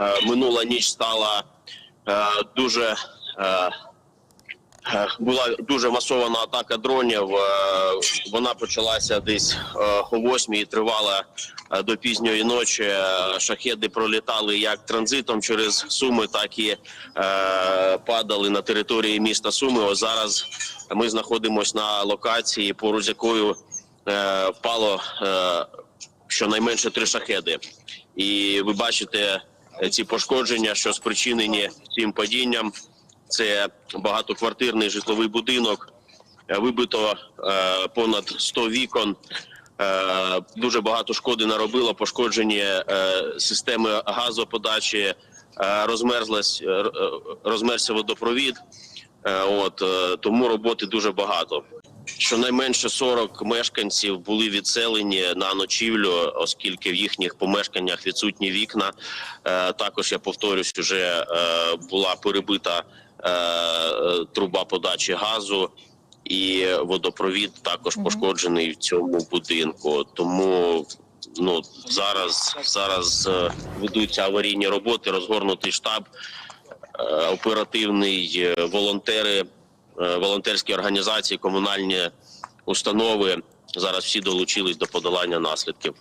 е, минула ніч стала е, дуже е, була дуже масована атака дронів. Вона почалася десь о восьмій і тривала до пізньої ночі. Шахеди пролітали як транзитом через Суми, так і падали на території міста Суми. Ось зараз ми знаходимося на локації, поруч з якою впало щонайменше три шахеди. І ви бачите ці пошкодження, що спричинені цим падінням. Це багатоквартирний житловий будинок. Е, Вибито е, понад 100 вікон. Е, дуже багато шкоди наробило. Пошкоджені е, системи газоподачі, е, розмерзлась, е, е, розмерзся водопровід. Е, от е, тому роботи дуже багато. Щонайменше 40 мешканців були відселені на ночівлю, оскільки в їхніх помешканнях відсутні вікна. Е, також я повторюсь, вже е, була перебита е, труба подачі газу, і водопровід також пошкоджений в цьому будинку. Тому ну зараз зараз ведуться аварійні роботи, розгорнутий штаб, оперативний волонтери, волонтерські організації, комунальні установи. Зараз всі долучились до подолання наслідків.